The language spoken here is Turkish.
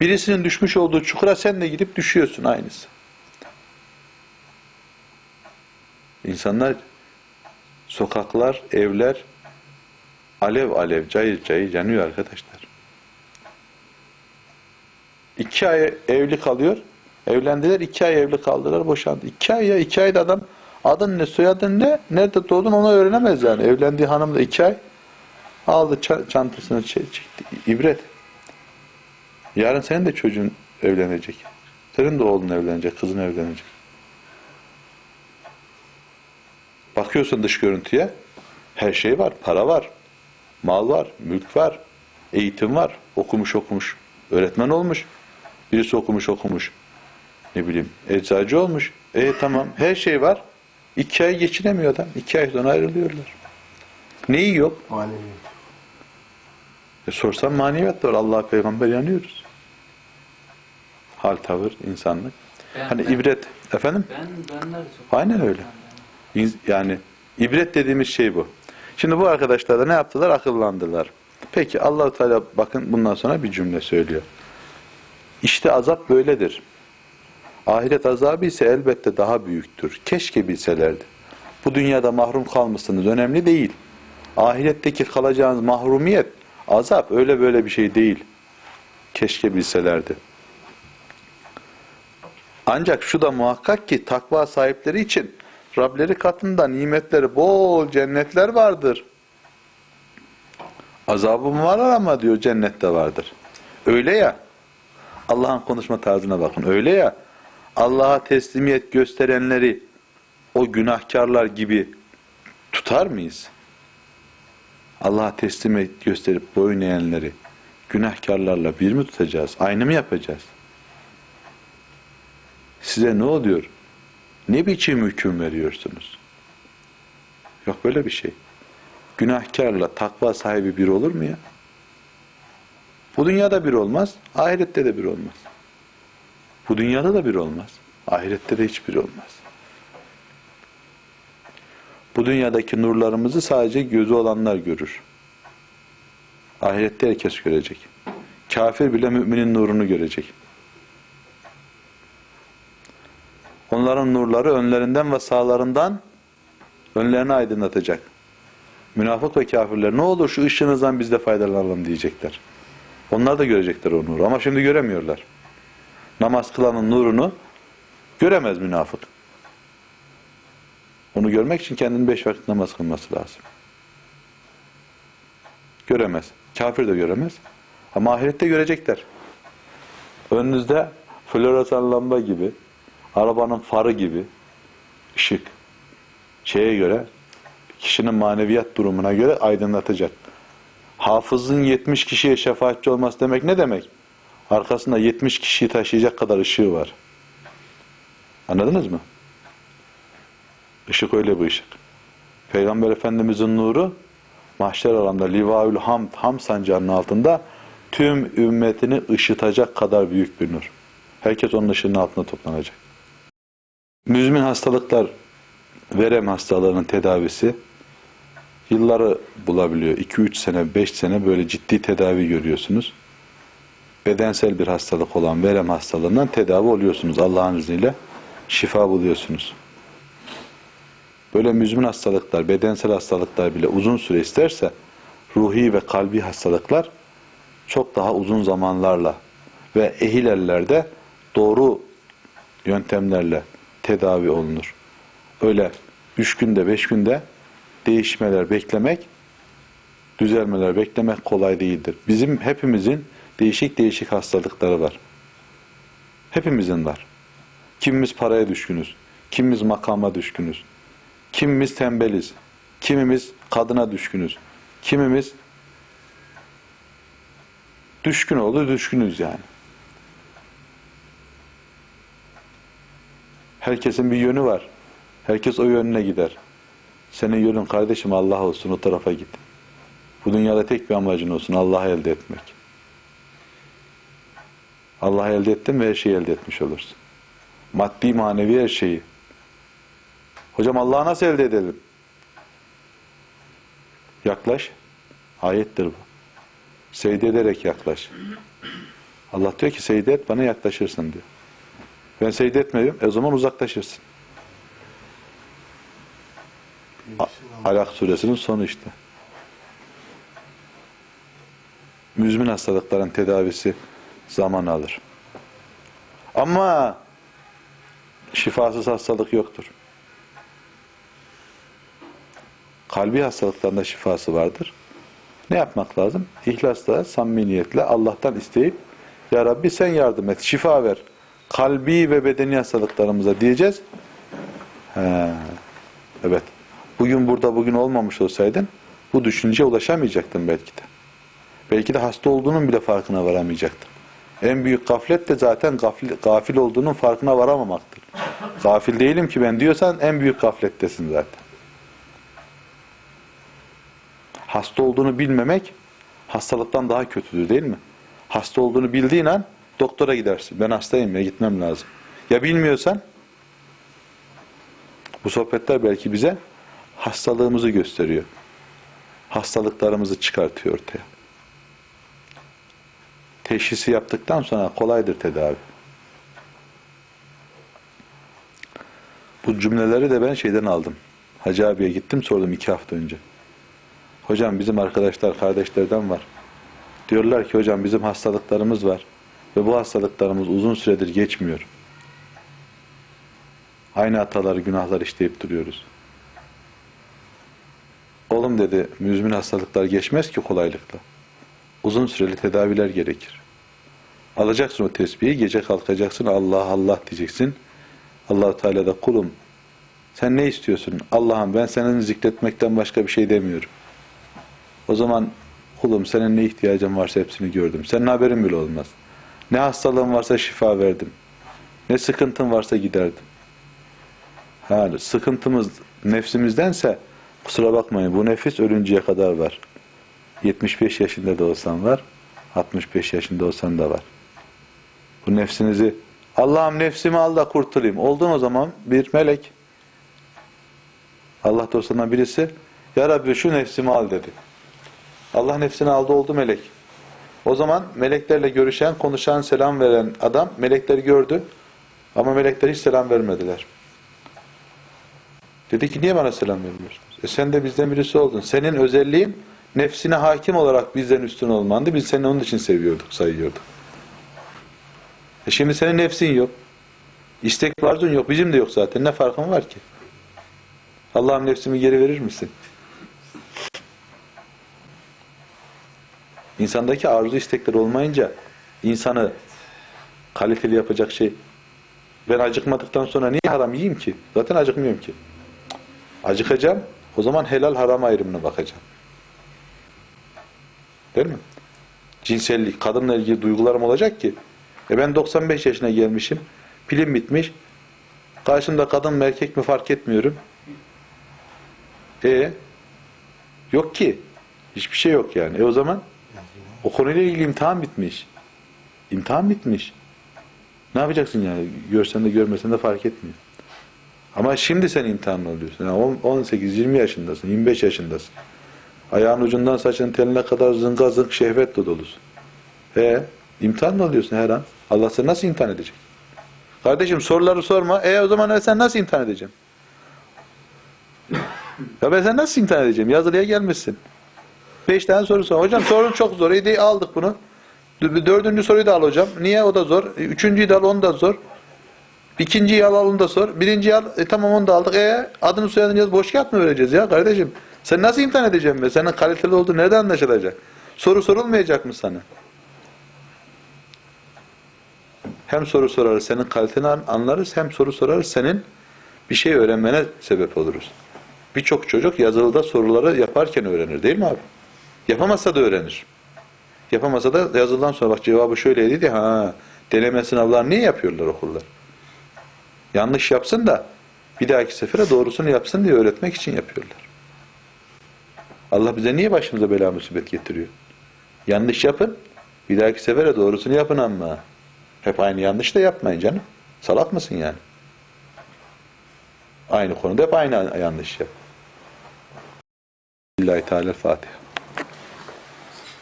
Birisinin düşmüş olduğu çukura sen de gidip düşüyorsun aynısı. İnsanlar, sokaklar, evler alev alev, cayır cayır yanıyor arkadaşlar. İki ay evli kalıyor. Evlendiler, iki ay evli kaldılar, boşandı. İki ay ya, iki ayda adam adın ne, soyadın ne, nerede doğdun onu öğrenemez yani. Evlendiği hanım da iki ay aldı ça- çantasını çe- çekti. İbret. Yarın senin de çocuğun evlenecek. Senin de oğlun evlenecek, kızın evlenecek. Bakıyorsun dış görüntüye, her şey var, para var, mal var, mülk var, eğitim var, okumuş okumuş, öğretmen olmuş, birisi okumuş okumuş, ne bileyim, eczacı olmuş. E tamam, her şey var. İki ay geçinemiyor adam, iki ay sonra ayrılıyorlar. Neyi yok? Manevi. E sorsan maneviyat var, Allah peygamber yanıyoruz. Hal, tavır, insanlık. Ben, Hani ben, ibret, efendim? ben, benler çok. Aynen öyle. Yani ibret dediğimiz şey bu. Şimdi bu arkadaşlar da ne yaptılar? Akıllandılar. Peki allah Teala bakın bundan sonra bir cümle söylüyor. İşte azap böyledir. Ahiret azabı ise elbette daha büyüktür. Keşke bilselerdi. Bu dünyada mahrum kalmışsınız. Önemli değil. Ahiretteki kalacağınız mahrumiyet, azap öyle böyle bir şey değil. Keşke bilselerdi. Ancak şu da muhakkak ki takva sahipleri için Rableri katında nimetleri bol cennetler vardır. Azabım var ama diyor cennette vardır. Öyle ya Allah'ın konuşma tarzına bakın. Öyle ya Allah'a teslimiyet gösterenleri o günahkarlar gibi tutar mıyız? Allah'a teslimiyet gösterip boyun eğenleri günahkarlarla bir mi tutacağız? Aynı mı yapacağız? Size ne oluyor? Ne biçim hüküm veriyorsunuz? Yok böyle bir şey. Günahkarla takva sahibi bir olur mu ya? Bu dünyada bir olmaz, ahirette de bir olmaz. Bu dünyada da bir olmaz, ahirette de hiçbir olmaz. Bu dünyadaki nurlarımızı sadece gözü olanlar görür. Ahirette herkes görecek. Kafir bile müminin nurunu görecek. Onların nurları önlerinden ve sağlarından önlerini aydınlatacak. Münafık ve kafirler ne olur şu ışığınızdan biz de faydalanalım diyecekler. Onlar da görecekler o nuru ama şimdi göremiyorlar. Namaz kılanın nurunu göremez münafık. Onu görmek için kendini beş vakit namaz kılması lazım. Göremez. Kafir de göremez. Ama ahirette görecekler. Önünüzde floresan lamba gibi, arabanın farı gibi ışık şeye göre kişinin maneviyat durumuna göre aydınlatacak. Hafızın 70 kişiye şefaatçi olması demek ne demek? Arkasında 70 kişiyi taşıyacak kadar ışığı var. Anladınız mı? Işık öyle bir ışık. Peygamber Efendimizin nuru mahşer alanda Livaül Hamd, Ham sancağının altında tüm ümmetini ışıtacak kadar büyük bir nur. Herkes onun ışığının altında toplanacak. Müzmin hastalıklar, verem hastalığının tedavisi yılları bulabiliyor. 2-3 sene, 5 sene böyle ciddi tedavi görüyorsunuz. Bedensel bir hastalık olan verem hastalığından tedavi oluyorsunuz Allah'ın izniyle. Şifa buluyorsunuz. Böyle müzmin hastalıklar, bedensel hastalıklar bile uzun süre isterse ruhi ve kalbi hastalıklar çok daha uzun zamanlarla ve ehil ellerde doğru yöntemlerle tedavi olunur. Öyle üç günde, beş günde değişmeler beklemek, düzelmeler beklemek kolay değildir. Bizim hepimizin değişik değişik hastalıkları var. Hepimizin var. Kimimiz paraya düşkünüz, kimimiz makama düşkünüz, kimimiz tembeliz, kimimiz kadına düşkünüz, kimimiz düşkün oldu, düşkünüz yani. Herkesin bir yönü var. Herkes o yönüne gider. Senin yönün kardeşim Allah olsun o tarafa git. Bu dünyada tek bir amacın olsun Allah'ı elde etmek. Allah'ı elde ettin mi her şeyi elde etmiş olursun. Maddi manevi her şeyi. Hocam Allah'ı nasıl elde edelim? Yaklaş. Ayettir bu. Secde ederek yaklaş. Allah diyor ki secde et bana yaklaşırsın diyor. Ben secde etmiyorum. E o zaman uzaklaşırsın. Alak suresinin sonu işte. Müzmin hastalıkların tedavisi zaman alır. Ama şifasız hastalık yoktur. Kalbi hastalıklarında şifası vardır. Ne yapmak lazım? İhlasla, samimiyetle Allah'tan isteyip Ya Rabbi sen yardım et, şifa ver. Kalbi ve bedeni hastalıklarımıza diyeceğiz. He, evet. Bugün burada bugün olmamış olsaydın bu düşünceye ulaşamayacaktın belki de. Belki de hasta olduğunun bile farkına varamayacaktın. En büyük gaflet de zaten gafil, gafil olduğunun farkına varamamaktır. Gafil değilim ki ben diyorsan en büyük gaflettesin zaten. Hasta olduğunu bilmemek hastalıktan daha kötüdür değil mi? Hasta olduğunu bildiğin an doktora gidersin. Ben hastayım ya gitmem lazım. Ya bilmiyorsan bu sohbetler belki bize hastalığımızı gösteriyor. Hastalıklarımızı çıkartıyor ortaya. Teşhisi yaptıktan sonra kolaydır tedavi. Bu cümleleri de ben şeyden aldım. Hacı abiye gittim sordum iki hafta önce. Hocam bizim arkadaşlar, kardeşlerden var. Diyorlar ki hocam bizim hastalıklarımız var. Ve bu hastalıklarımız uzun süredir geçmiyor. Aynı hataları, günahlar işleyip duruyoruz. Oğlum dedi, müzmin hastalıklar geçmez ki kolaylıkla. Uzun süreli tedaviler gerekir. Alacaksın o tesbihi, gece kalkacaksın, Allah Allah diyeceksin. allah Teala da kulum, sen ne istiyorsun? Allah'ım ben senin zikretmekten başka bir şey demiyorum. O zaman kulum senin ne ihtiyacın varsa hepsini gördüm. Senin haberin bile olmaz. Ne hastalığın varsa şifa verdim. Ne sıkıntın varsa giderdim. Yani sıkıntımız nefsimizdense kusura bakmayın bu nefis ölünceye kadar var. 75 yaşında da olsan var, 65 yaşında olsan da var. Bu nefsinizi Allah'ım nefsimi al da kurtulayım. Oldun o zaman bir melek. Allah dostlarından birisi Ya Rabbi şu nefsimi al dedi. Allah nefsini aldı oldu melek. O zaman meleklerle görüşen, konuşan, selam veren adam melekleri gördü. Ama melekler hiç selam vermediler. Dedi ki niye bana selam vermiyorsunuz? E sen de bizden birisi oldun. Senin özelliğin nefsine hakim olarak bizden üstün olmandı. Biz seni onun için seviyorduk, sayıyorduk. E şimdi senin nefsin yok. İstek arzun yok. Bizim de yok zaten. Ne farkın var ki? Allah'ım nefsimi geri verir misin? İnsandaki arzu istekler olmayınca insanı kaliteli yapacak şey ben acıkmadıktan sonra niye haram yiyeyim ki? Zaten acıkmıyorum ki. Acıkacağım. O zaman helal haram ayrımına bakacağım. Değil mi? Cinsellik, kadınla ilgili duygularım olacak ki. E ben 95 yaşına gelmişim. Pilim bitmiş. Karşımda kadın mı erkek mi fark etmiyorum. E yok ki. Hiçbir şey yok yani. E o zaman o konuyla ilgili imtihan bitmiş. İmtihan bitmiş. Ne yapacaksın yani? Görsen de görmesen de fark etmiyor. Ama şimdi sen imtihanlı oluyorsun. Yani 18-20 yaşındasın, 25 yaşındasın. Ayağın ucundan saçın teline kadar zınga zınk şehvetle dolusun. E imtihanlı oluyorsun her an. Allah seni nasıl imtihan edecek? Kardeşim soruları sorma. E o zaman sen nasıl imtihan edeceğim? ya ben sen nasıl imtihan edeceğim? Yazılıya gelmişsin. Beş tane soru sor. Hocam sorun çok zor. İyi aldık bunu. Dördüncü soruyu da al hocam. Niye? O da zor. Üçüncüyü de al onu da zor. İkinciyi al onu da sor. Birinciyi al. E tamam onu da aldık. E adını soyadını yaz. Boş kağıt mı vereceğiz ya kardeşim? Sen nasıl imtihan edeceğim be? Senin kaliteli olduğu nereden anlaşılacak? Soru sorulmayacak mı sana? Hem soru sorarız senin kaliteni anlarız hem soru sorarız senin bir şey öğrenmene sebep oluruz. Birçok çocuk yazılıda soruları yaparken öğrenir değil mi abi? Yapamazsa da öğrenir. Yapamasa da yazılıdan sonra bak cevabı şöyleydi diye ha deneme sınavlar niye yapıyorlar okullar? Yanlış yapsın da bir dahaki sefere doğrusunu yapsın diye öğretmek için yapıyorlar. Allah bize niye başımıza bela musibet getiriyor? Yanlış yapın, bir dahaki sefere doğrusunu yapın ama. Hep aynı yanlış da yapmayın canım. Salak mısın yani? Aynı konuda hep aynı yanlış yap. Lillahi Teala Fatiha.